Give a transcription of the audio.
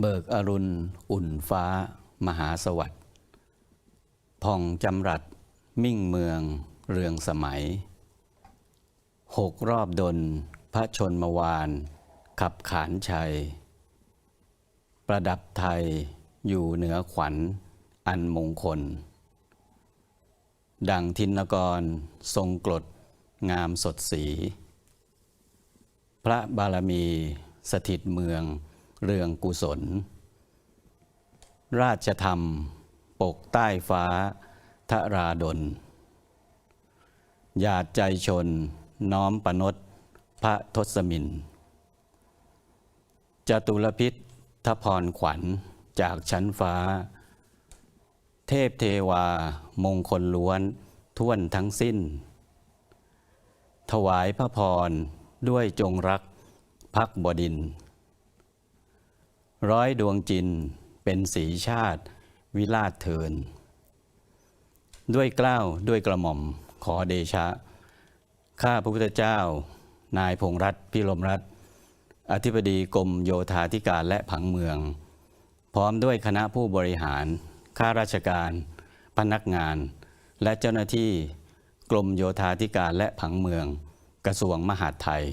เบิกอรุณอุ่นฟ้า มหาสวัสดิ์พองจำรัดมิ่งเมืองเรืองสมัย หกรอบดน พระชนมวาน ขับขานชัย ประดับไทยอยู่เหนือขวัญ อันมงคล ดังทินกรทรงกรดงามสดสี พระบารมีสถิตเมือง เรืองกุศล ราชธรรม ปกใต้ฟ้าทราดลหยาดใจชนน้อมประนดพระทศมินจตุรพิษทพรขวัญจากชั้นฟ้า เทพเทวามงคลล้วนท่วนทั้งสิ้น ถวายพระพรด้วยจงรักพักบดิน ร้อยดวงจินเป็นสีชาติ วิราชเทิน ด้วยกล้าวด้วยกระหม่อมขอเดชะ ข้าพระพุทธเจ้า นายพงษ์รัตพิรมรัตอธิบดีกรมโยธาธิการและผังเมือง พร้อมด้วยคณะผู้บริหาร ข้าราชการ พนักงาน และเจ้าหน้าที่กรมโยธาธิการและผังเมือง กระทรวงมหาดไทย